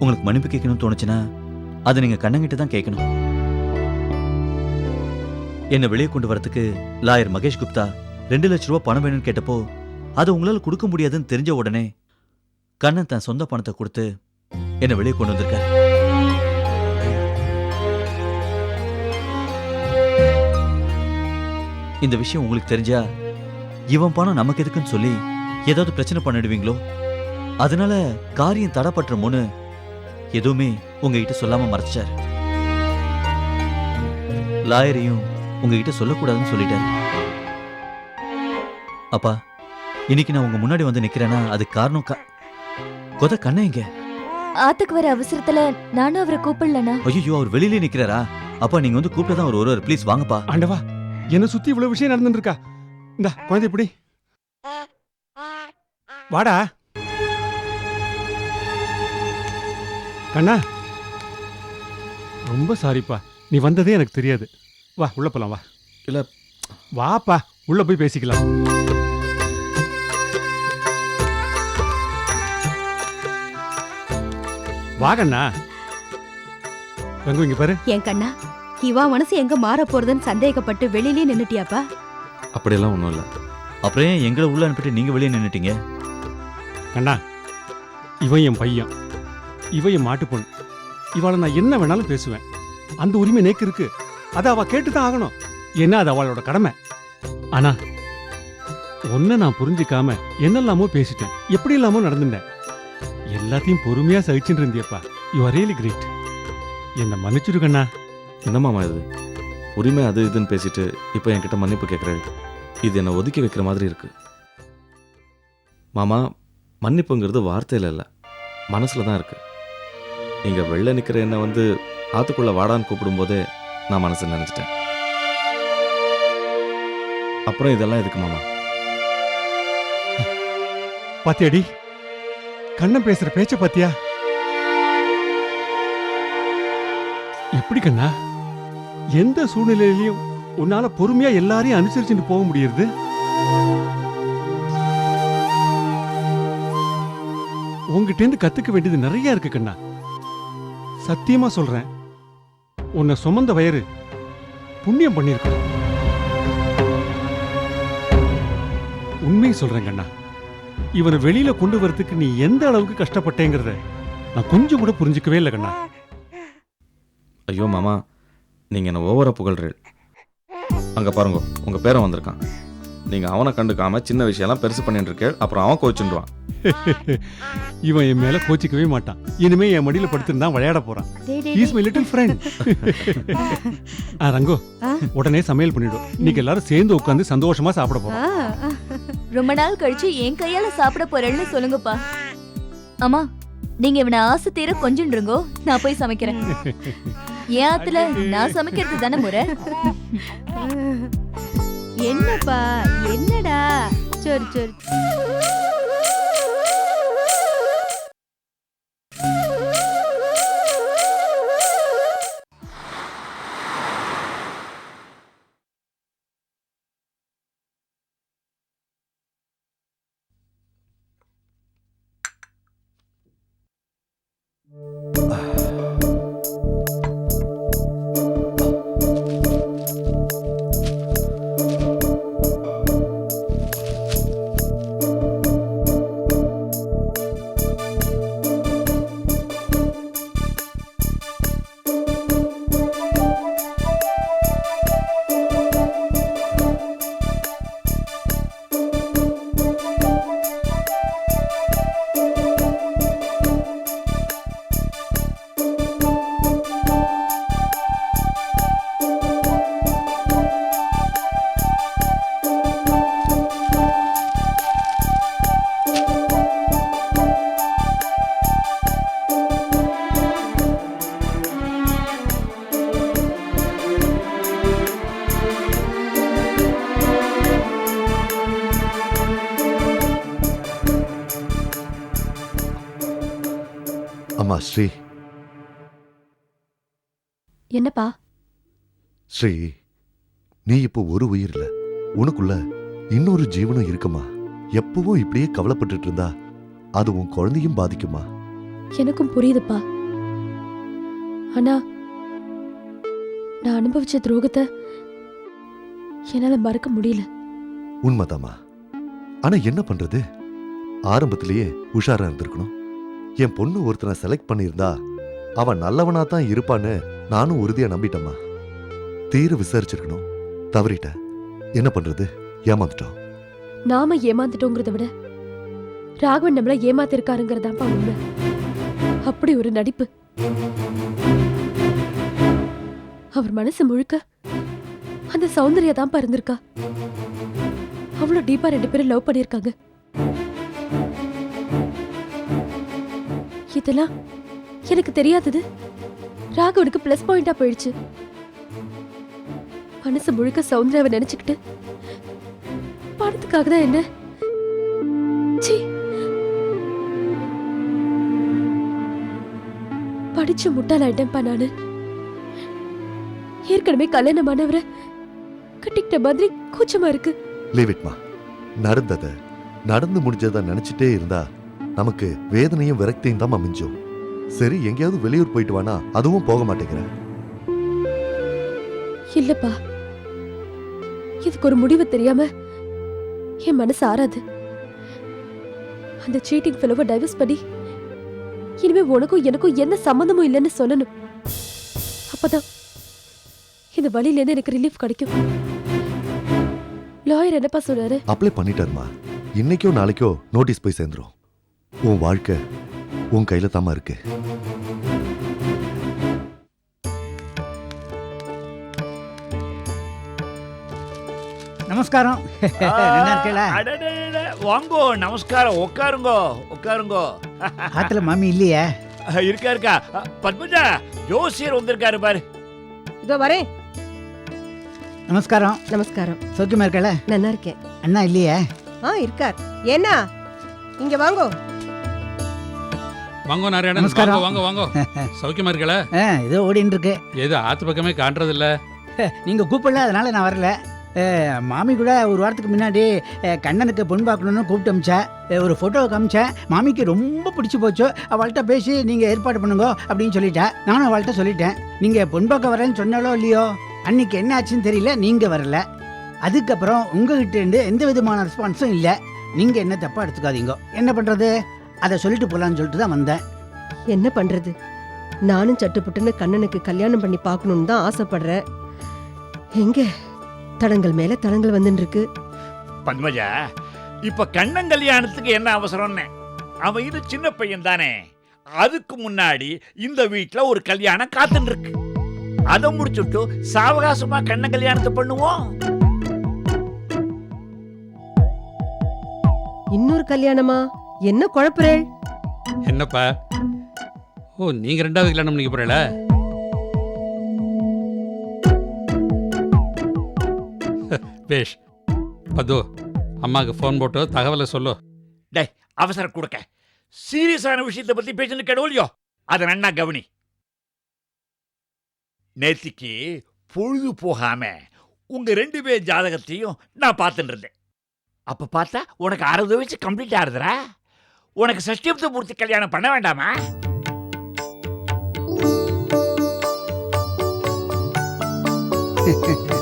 உங்களுக்கு மன்னிப்பு கேட்கணும்னு தோணுச்சுன்னா அதை நீங்க கண்ணங்கிட்ட தான் கேட்கணும். என்னை வெளியே கொண்டு வரத்துக்கு லாயர் மகேஷ் குப்தா ரெண்டு லட்ச ரூபா பணம் வேணும்னு கேட்டப்போ அதை உங்களால கொடுக்க முடியாதுன்னு தெரிஞ்ச உடனே கண்ணன் தன் சொந்த பணத்தை கொடுத்து என்னை வெளியே கொண்டு வந்திருக்காரு. இந்த விஷயம் உங்களுக்கு தெரிஞ்சா இவன் பணம் நமக்கு எதுக்குன்னு சொல்லி ஏதாவது பிரச்சனை பண்ணிடுவீங்களோ? அதனால காரியம் தடப்பட்டுருமோன்னு எதுவுமே உங்ககிட்ட சொல்லாம மறைச்சாரு லாயரையும் உங்ககிட்ட சொல்லக்கூடாதுன்னு சொல்லிட்டாரு. அப்பா இன்னைக்கு நான் உங்க முன்னாடி வந்து நிக்கிறேன்னா அது காரணம் கொத கண்ண இங்க. ஆத்துக்கு வர அவசரத்துல நானும் அவரை கூப்பிடலண்ணா. ஐயோ அவர் வெளியிலே நிக்கிறாரா? அப்பா நீங்க வந்து கூப்பிட்டு தான் அவர் வருவார். ப்ளீஸ் வாங்கப்பா. ஆண்டவா என்ன சுத்தி இவ்வளவு விஷயம் நடந்துட்டு இருக்கா இந்த குழந்தை இப்படி வாடா. கண்ணா ரொம்ப சாரிப்பா. நீ வந்ததே எனக்கு தெரியாது. வா உள்ள போலாம் வா. இல்ல. வாப்பா உள்ள போய் பேசிக்கலாம். வா கண்ணா. ரங்கு இங்க பாரு. என் கண்ணா இவா மனசு எங்க மாற போறதுன்னு சந்தேகப்பட்டு வெளியிலே நின்னுட்டியாப்பா? அப்படியெல்லாம் ஒன்றும் இல்லை. அப்புறம் ஏன் எங்களை உள்ள அனுப்பிட்டு நீங்க வெளியே நின்னுட்டீங்க? கண்ணா இவன் என் பையன். இவன் என் மாட்டு இவளை நான் என்ன வேணாலும் பேசுவேன். அந்த உரிமை நேக்கு இருக்கு. அதை அவ கேட்டு தான் ஆகணும். ஏன்னா அது அவளோட கடமை. ஆனா ஒன்ன நான் புரிஞ்சுக்காம என்னெல்லாமோ பேசிட்டேன். எப்படி இல்லாமோ நடந்துட்டேன். எல்லாத்தையும் பொறுமையா சகிச்சுட்டு இருந்தியப்பா. யூ ஆர் ரியலி கிரேட் என்ன மன்னிச்சிருக்கண்ணா என்னமாமா இது? உரிமை அது இதுன்னு பேசிட்டு இப்போ என்கிட்ட மன்னிப்பு கேட்குறாரு இது என்னை ஒதுக்கி வைக்கிற மாதிரி இருக்கு. மாமா மன்னிப்புங்கிறது வார்த்தையில் இல்லை. மனசில் தான் இருக்கு. இங்கே வெளில நிற்கிற என்னை வந்து ஆத்துக்குள்ள வாடான்னு கூப்பிடும்போதே நான் மனசு நினச்சிட்டேன். அப்புறம் இதெல்லாம் எதுக்கு மாமா? பாத்தியாடி? கண்ணன் பேசுற பேச்ச பாத்தியா? எப்படி கண்ணா? எந்த சூழ்நிலையிலையும் உன்னால பொறுமையா எல்லாரையும் அனுசரிச்சுட்டு போக முடியுது உங்ககிட்ட இருந்து கத்துக்க வேண்டியது நிறைய இருக்கு கண்ணா. சத்தியமா சொல்றேன். உன்னை சுமந்த வயறு புண்ணியம் பண்ணிருக்கணும் உண்மையை சொல்றேங்க அண்ணா இவனை வெளியில கொண்டு வரதுக்கு நீ எந்த அளவுக்கு கஷ்டப்பட்டேங்கிறத நான் கொஞ்சம் கூட புரிஞ்சுக்கவே இல்லை கண்ணா. ஐயோ மாமா நீங்கள் என்னை ஓவராக புகழ்றீள் அங்கே பாருங்க உங்கள் பேரன் வந்திருக்கான். நீங்கள் அவனை கண்டுக்காம சின்ன விஷயம்லாம் பெருசு பண்ணிட்டு இருக்கேள் அப்புறம் அவன் கோச்சுடுவான் இவன் என் மேல கோச்சிக்கவே மாட்டான். இனிமே என் மடியில படுத்துட்டு விளையாட போறான். Is my little friend Rango ஆ? உடனே சமையல் பண்ணிடும் இன்னைக்கு எல்லாரும் சேர்ந்து உட்காந்து சந்தோஷமா சாப்பிட போறோம். ரொம்ப நாள் கழிச்சு என் கையால சாப்பிட போறேன்னு சொல்லுங்கப்பா. அம்மா நீங்க இவனை ஆசை தீர கொஞ்சம் இருங்கோ. நான் போய் சமைக்கிறேன். என் ஆத்துல நான் சமைக்கிறது தானே முறை? என்னப்பா? என்னடா? சரி சரி. ஸ்ரீ நீ இப்போ ஒரு உயிர்ல. உனக்குள்ள இன்னொரு ஜீவனும் இருக்குமா? எப்பவும் இப்படியே கவலைப்பட்டுட்டு இருந்தா அது உன் குழந்தையும் பாதிக்குமா? எனக்கும் புரியுதுப்பா. ஆனா நான் அனுபவிச்ச துரோகத்தை என்னால மறக்க முடியல. உண்மைதாம்மா. ஆனா என்ன பண்றது? ஆரம்பத்திலேயே உஷாரா இருந்திருக்கணும். என் பொண்ணு ஒருத்தனை செலக்ட் பண்ணியிருந்தா அவன் நல்லவனா தான் இருப்பான்னு நானும் உறுதியா நம்பிட்டேம்மா. தீர விசாரிச்சிருக்கணும். தவறிட்டேன் என்ன பண்றது? ஏமாந்துட்டோம். நாம ஏமாந்துட்டோங்கிறத விட ராகவன் நம்மள ஏமாத்திருக்காருங்கிறதாப்பா உண்மை. அப்படி ஒரு நடிப்பு. அவர் மனசு முழுக்க அந்த சௌந்தர்யா தான் இருந்திருக்கா. அவ்வளவு டீப்பா ரெண்டு பேரும் லவ் பண்ணிருக்காங்க இதெல்லாம் எனக்கு தெரியாதது. ராகவனுக்கு பிளஸ் பாயிண்டா போயிடுச்சு. மனசு முழுக்க சௌந்தர்யாவை நினைச்சுக்கிட்டு பணத்துக்காக தான் என்ன? சீ. படிச்சு முட்டாளாயிட்டேன்ப்பா நானு? ஏற்கனவே கல்யாணமானவரை கட்டிக்கிட்ட மாதிரி கூச்சமா இருக்கு. லீவிட்மா நடந்தத நடந்து முடிஞ்சத நினைச்சிட்டே இருந்தா நமக்கு வேதனையும் விரக்தியும் தான் மிஞ்சும். சரி எங்கேயாவது வெளியூர் போயிட்டு வானா அதுவும் போக மாட்டேங்கிற. இல்லப்பா. இதுக்கு ஒரு முடிவு தெரியாம என் மனசு ஆறாது. அந்த சீட்டிங் ஃபெலோவை டைவர்ஸ் பண்ணி இனிமே உனக்கும் எனக்கும் எந்த சம்மந்தமும் இல்லைன்னு சொல்லணும். அப்பதான் இந்த வழியிலேருந்து எனக்கு ரிலீஃப் கிடைக்கும். லாயர் என்னப்பா சொல்றாரு? அப்ளை பண்ணிட்டாருமா. இன்னைக்கோ நாளைக்கோ நோட்டீஸ் போய் சேர்ந்துரும். உன் வாழ்க்கை உன் கையில தாமா இருக்கு. நமஸ்காரம். நல்லா இருக்கல அடடடட, வாங்கோ நமஸ்காரம். உட்காருங்கோ உட்காருங்கோ. ஆத்துல மாமி இல்லையே. இருக்கா இருக்கா. அ, பத்மஜா ஜோசியர் வந்திருக்காரு பாரு. இதோ வரேன் நமஸ்காரம். நமஸ்காரம். சௌக்கியமா இருக்கல நல்லா இருக்கேன். அண்ணா இல்லையே? ஆ இருக்கார். ஏன்னா இங்க வாங்கோ. வாங்க நாராயணன். நமஸ்காரம். வாங்க வாங்க வாங்க. சௌக்கியமா இருக்கல ஆ, ஏதோ ஓடின்னு இருக்கு. ஏதோ ஆத்து பக்கமே காண்றது இல்ல நீங்க கூப்பிடல அதனால நான் வரல. மாமி கூட ஒரு வாரத்துக்கு முன்னாடி கண்ணனுக்கு பொன் பார்க்கணுன்னு கூப்பிட்டு அமிச்சேன் ஒரு ஃபோட்டோவை காமிச்சேன் மாமிக்கு ரொம்ப பிடிச்சி போச்சு. அவள்கிட்ட பேசி நீங்கள் ஏற்பாடு பண்ணுங்க அப்படின்னு சொல்லிட்டேன் நானும் அவள்கிட்ட சொல்லிட்டேன். நீங்கள் பொன் பார்க்க வரேன்னு சொன்னாலோ இல்லையோ? அன்னைக்கு என்ன ஆச்சுன்னு தெரியல நீங்கள் வரல. அதுக்கப்புறம் உங்ககிட்டேருந்து எந்த விதமான ரெஸ்பான்ஸும் இல்லை. நீங்கள் என்ன தப்பாக எடுத்துக்காதீங்க. என்ன பண்ணுறது அதை சொல்லிட்டு போகலான்னு சொல்லிட்டு தான் வந்தேன். என்ன பண்ணுறது நானும் சட்டுப்புட்டுன்னு கண்ணனுக்கு கல்யாணம் பண்ணி பார்க்கணுன்னு தான் ஆசைப்படுறேன். எங்கே தடங்கள் மேல தடங்கள் வந்துட்டு இருக்கு பத்மஜா இப்ப கண்ணன் கல்யாணத்துக்கு என்ன அவசரம்னு? அவன் இது சின்ன பையன் தானே. அதுக்கு முன்னாடி இந்த வீட்ல ஒரு கல்யாணம் காத்துன்னு இருக்கு அதை முடிச்சுட்டு சாவகாசமா கண்ணன் கல்யாணத்தை பண்ணுவோம். இன்னொரு கல்யாணமா? என்ன குழப்புறேள்? என்னப்பா? ஓ நீங்க ரெண்டாவது கல்யாணம் பண்ணிக்க போறல பேஷ். பது அம்மாவுக்கு ஃபோன் போட்டு தகவலை சொல்லு. டேய் அவசரம் கொடுக்க. சீரியஸான விஷயத்தை பத்தி பேசுன்னு கேடவில்லையோ அதை நன்னா கவனி. நேத்திக்கு பொழுது போகாம உங்க ரெண்டு பேர் ஜாதகத்தையும் நான் பார்த்துட்டு இருந்தேன். அப்ப பார்த்தா உனக்கு அறுபது வயசு கம்ப்ளீட் ஆகுதுடா. உனக்கு சஷ்டியப்த பூர்த்தி கல்யாணம் பண்ண வேண்டாமா?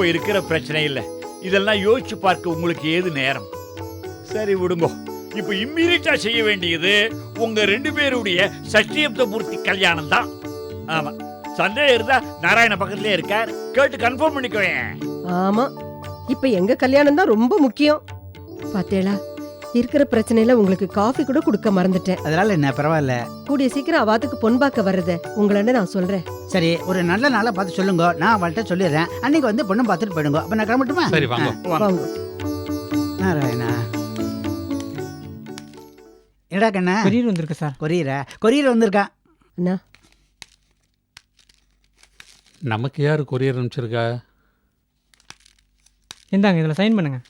இப்போ இருக்கிற பிரச்சனை இல்ல. இதெல்லாம் யோசிச்சு பார்க்க உங்களுக்கு ஏது நேரம்? சரி விடுங்கோ. இப்போ இம்மீடியட்டா செய்ய வேண்டியது உங்க ரெண்டு பேருடைய சஷ்டியப்த பூர்த்தி கல்யாணம் தான். ஆமா. சந்தேகம் இருந்தா நாராயண பக்கத்துலயே இருக்கார். கேட்டு கன்ஃபார்ம் பண்ணிக்கோயேன். ஆமா. இப்ப எங்க கல்யாணம் தான் ரொம்ப முக்கியம். பாத்தேளா? இருக்கிற பிரச்சனையில உங்களுக்கு காஃபி கூட கொடுக்க மறந்துட்டேன். அதனால என்ன பரவாயில்ல. கூடிய சீக்கிரம் அவாத்துக்கு பொன்பாக்க வர்றத உங்களன்னு நான் சொல்றேன். சரி ஒரு நல்ல நாளா பார்த்து சொல்லுங்க. நான் அவள்கிட்ட சொல்லிடுறேன். அன்னைக்கு வந்து பொண்ணு பார்த்துட்டு போயிடுங்க. அப்ப நான் கிளம்பட்டுமா? சரி வாங்க. வாங்க. நாராயணா. என்னடா கண்ணா? கொரியர் வந்திருக்கு சார். கொரியரா? கொரியர் வந்திருக்கா. அண்ணா. நமக்கு யாரு கொரியர் அனுப்பிச்சிருக்கா? இந்தாங்க இதில் சைன் பண்ணுங்க.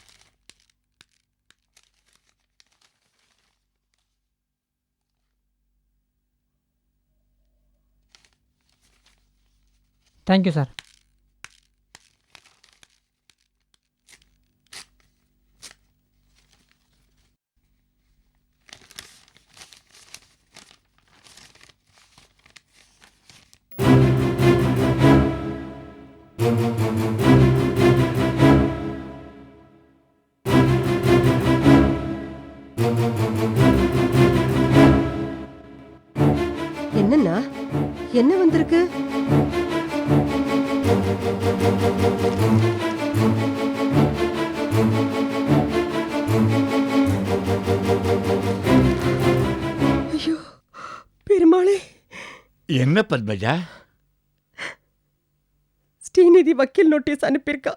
தேங்க்யூ சார் என்ன ஐயோ பெருமாளே. என்ன பத்மஜா? ஸ்ரீநிதி வக்கீல் நோட்டீஸ் அனுப்பியிருக்கா.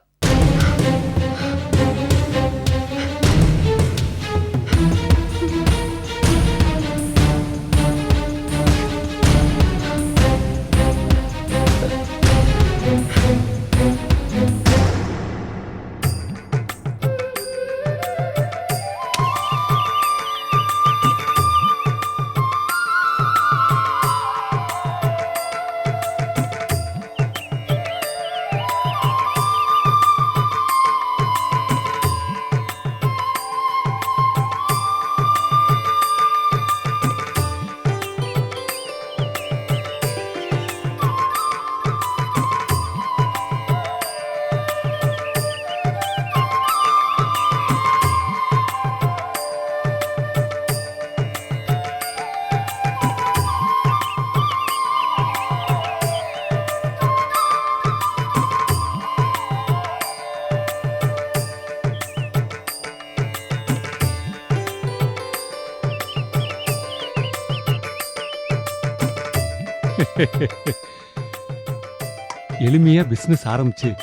எளிமையா பிசினஸ் ஆரம்பிச்சு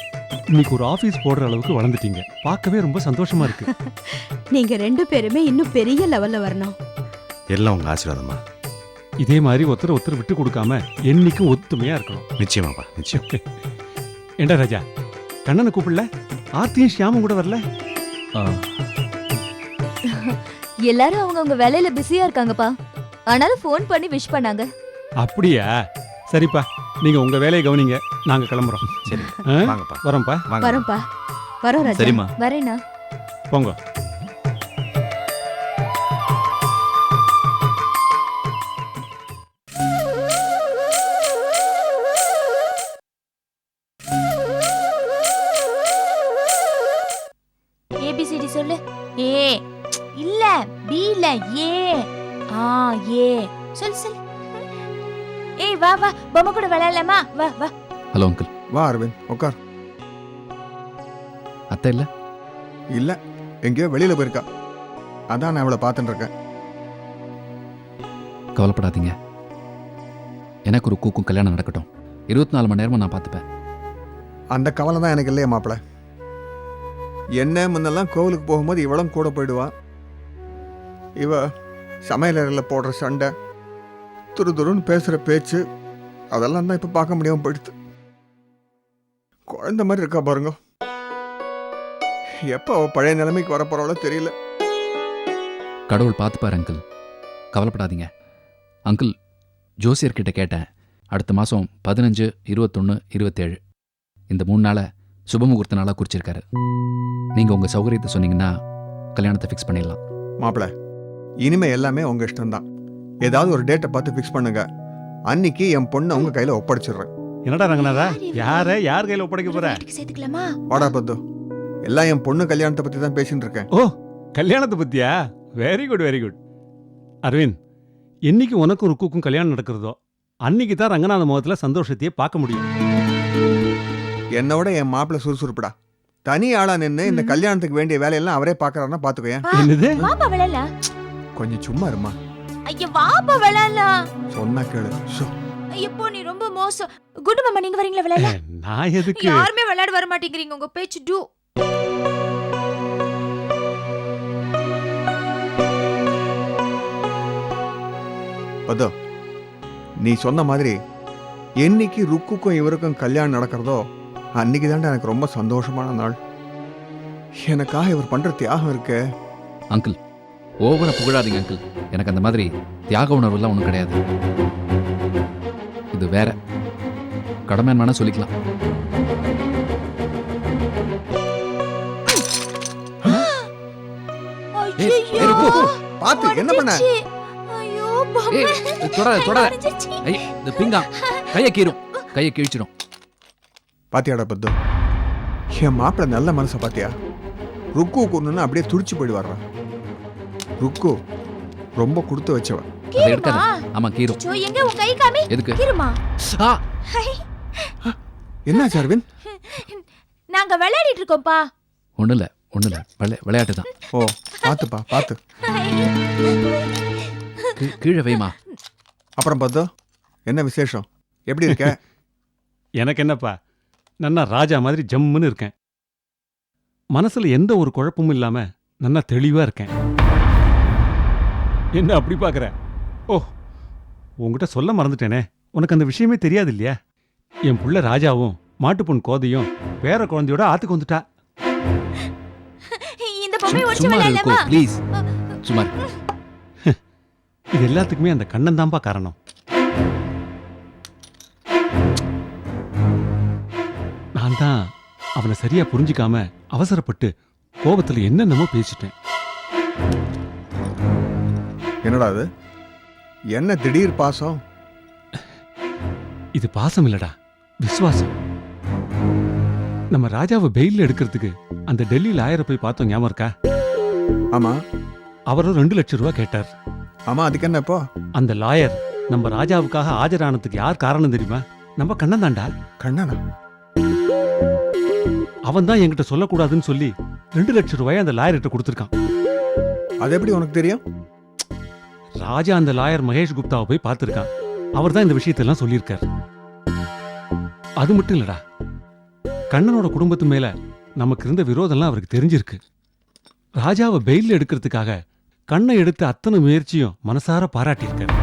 இன்னைக்கு ஒரு ஆபீஸ் போடுற அளவுக்கு வளர்ந்துட்டீங்க. பார்க்கவே ரொம்ப சந்தோஷமா இருக்கு. நீங்க ரெண்டு பேருமே இன்னும் பெரிய லெவல்ல வரணும். எல்லாம் உங்க ஆசீர்வாதம்மா. இதே மாதிரி ஒருத்தர் ஒருத்தர் விட்டு கொடுக்காம என்னைக்கும் ஒத்துமையா இருக்கணும். நிச்சயமாப்பா நிச்சயம். ஏண்டா ராஜா கண்ணனை கூப்பிடல? ஆர்த்தியும் ஷியாமும் கூட வரல? ஆ, எல்லாரும் அவங்க அவங்க வேலையில பிஸியா இருக்காங்கப்பா. ஆனாலும் ஃபோன் பண்ணி விஷ் பண்ணாங்க. அப்படியா? சரிப்பா. நீங்க உங்க வேலையை கவனிங்க. நாங்க கிளம்புறோம். சரி. ஆ? வாங்கப்பா. வரோம்ப்பா? வாங்க வரோம்ப்பா. வரோம் ராஜா. சரிம்மா. வரேனா போங்க. வா பொம்மை கூட விளையாடலாமா? வா வா. ஹலோ அங்கிள் வா அரவிந்த் உட்கார். அத்தை இல்லை? இல்ல எங்கேயோ வெளியில போயிருக்கா. அதான் நான் அவளை பார்த்துட்டு இருக்கேன். கவலைப்படாதீங்க. எனக்கு ஒரு கூக்கும் கல்யாணம் நடக்கட்டும். இருபத்தி நாலு மணி நேரமும் நான் பார்த்துப்பேன். அந்த கவலை தான் எனக்கு இல்லையா மாப்பிள. என்ன முன்னெல்லாம் கோவிலுக்கு போகும்போது இவளும் கூட போயிடுவா. இவ சமையலறையில் போடுற சண்டை துரு துருன்னு பேசுகிற பேச்சு அதெல்லாம் தான் இப்போ பார்க்க முடியாமல் போயிடுது. குழந்தை மாதிரி இருக்கா பாருங்க. எப்போ அவ பழைய நிலைமைக்கு வர போறாளோ தெரியல. கடவுள் பார்த்துப்பார் அங்கிள் கவலைப்படாதீங்க. அங்கிள் ஜோசியர்கிட்ட கேட்டேன். அடுத்த மாதம் பதினஞ்சு இருபத்தொன்று இருபத்தேழு. இந்த மூணு நாளை சுபமுகூர்த்த நாளாக குறிச்சிருக்காரு. நீங்கள் உங்கள் சௌகரியத்தை சொன்னீங்கன்னா கல்யாணத்தை ஃபிக்ஸ் பண்ணிடலாம். மாப்பிள இனிமே எல்லாமே உங்க இஷ்டம்தான். ஏதாவது ஒரு டேட்டை பார்த்து ஃபிக்ஸ் பண்ணுங்க. அன்னைக்கு என் பொண்ணை உங்க கையில ஒப்படைச்சிடுறேன். என்னடா ரங்கநாதா? யார? யார் கையில ஒப்படைக்க போற? சேர்த்துக்கலாமா? வாடா பத்து. எல்லாம் என் பொண்ணு கல்யாணத்தை பத்தி தான் பேசிட்டு இருக்கேன். ஓ கல்யாணத்தை பத்தியா? Very good very good Aravind என்னைக்கு உனக்கும் ருக்குக்கும் கல்யாணம் நடக்கிறதோ அன்னைக்கு தான் ரங்கநாத முகத்துல சந்தோஷத்தையே பார்க்க முடியும். என்னோட என் மாப்பிள்ளை சுறுசுறுப்புடா. தனி ஆளா நின்று இந்த கல்யாணத்துக்கு வேண்டிய வேலையெல்லாம் அவரே பாக்குறாருன்னா பாத்துக்கோயேன் என்னது? கொஞ்சம் சும்மா இருமா. ஐயா வாப்பா விளையாடலாம். சொன்னா கேளு. ஷோ. இப்போ நீ ரொம்ப மோசம். குண்டு மாமா நீங்க வரீங்களா விளையாட நான் எதுக்கு? யாருமே விளையாட வர மாட்டேங்கிறீங்க உங்க பேச்சு டூ. பதோ நீ சொன்ன மாதிரி என்னைக்கு ருக்குக்கும் இவருக்கும் கல்யாணம் நடக்கிறதோ அன்னைக்கு தான்டா எனக்கு ரொம்ப சந்தோஷமான நாள். எனக்காக இவர் பண்ற தியாகம் இருக்கே. அங்கிள் ஓவரா புகழாதீங்க அங்கிள் எனக்கு அந்த மாதிரி தியாக உணர்வுலாம் ஒன்றும் கிடையாது. இது வேற. கடமைன்னு வேணா சொல்லிக்கலாம். பாத்து என்ன பண்ண? ஐயோ ஏய் தொடாத தொடாத. ஐய் இந்த பிங்கா கையை கீறும். கையை கிழிச்சிடும் பாத்தியாடா பத்து? என் மாப்பிள்ளை நல்ல மனசை பாத்தியா ருக்கு கொண்டுன்னு அப்படியே துடிச்சு போயிடுவாரா ருக்கு ரொம்ப கொடுத்து வச்சவன். அதை எடுக்காத ஆமா கீரும் சோ எங்க உன் கை காமி? எதுக்கு? கீருமா? ஆ. என்னாச்சு அரவிந்த்? நாங்க விளையாடிட்டு இருக்கோம்ப்பா. ஒன்றும் இல்லை ஒன்றும் இல்லை விளை விளையாட்டு தான். ஓ பார்த்துப்பா பார்த்து கீ- கீழே வைமா அப்புறம் பார்த்தோ என்ன விசேஷம்? எப்படி இருக்க? எனக்கு என்னப்பா நன்னா ராஜா மாதிரி ஜம்முன்னு இருக்கேன். மனசுல எந்த ஒரு குழப்பமும் இல்லாம நன்னா தெளிவா இருக்கேன். என்ன அப்படி பார்க்கற? ஓ உன்கிட்ட சொல்ல மறந்துட்டேனே. உனக்கு அந்த விஷயமே தெரியாது இல்லையா என் புள்ள ராஜாவும் மாட்டுப்பொன் கோதையும் பேர குழந்தையோட ஆத்துக்கு வந்துட்டா. இந்த பொம்மை ஒடிச்சு விளையாடலாமா? ப்ளீஸ். இது எல்லாத்துக்குமே அந்த கண்ணன் தான்ப்பா காரணம். நான் தான் அவனை சரியா புரிஞ்சுக்காம அவசரப்பட்டு கோபத்துல என்னென்னமோ பேசிட்டேன். என்னடா அது? என்ன திடீர் பாசம்? இது பாசம் இல்லடா. விசுவாசம். நம்ம ராஜாவை பெயில்ல எடுக்கிறதுக்கு அந்த டெல்லி லாயரை போய் பார்த்தோம். ஞாபகம் இருக்கா? ஆமா. அவரும் ரெண்டு லட்சம் ரூபாய் கேட்டார். ஆமா அதுக்கு என்ன இப்போ? அந்த லாயர் நம்ம ராஜாவுக்காக ஆஜரானதுக்கு யார் காரணம் தெரியுமா? நம்ம கண்ணன் தான்டா. கண்ணனா? அவன் தான் என்கிட்ட சொல்லக்கூடாதுன்னு சொல்லி ரெண்டு லட்சம் ரூபாய் அந்த லாயர்கிட்ட கொடுத்துருக்கான். அது எப்படி உனக்கு தெரியும்? ராஜா அந்த லாயர் மகேஷ் குப்தாவை போய் பார்த்துருக்கான். அவர் தான் இந்த விஷயத்தெல்லாம் சொல்லியிருக்கார். அது மட்டும் இல்லடா. கண்ணனோட குடும்பத்து மேல நமக்கு இருந்த விரோதம்லாம் அவருக்கு தெரிஞ்சிருக்கு. ராஜாவை பெயில்ல எடுக்கிறதுக்காக கண்ணை எடுத்த அத்தனை முயற்சியும் மனசார பாராட்டியிருக்காரு.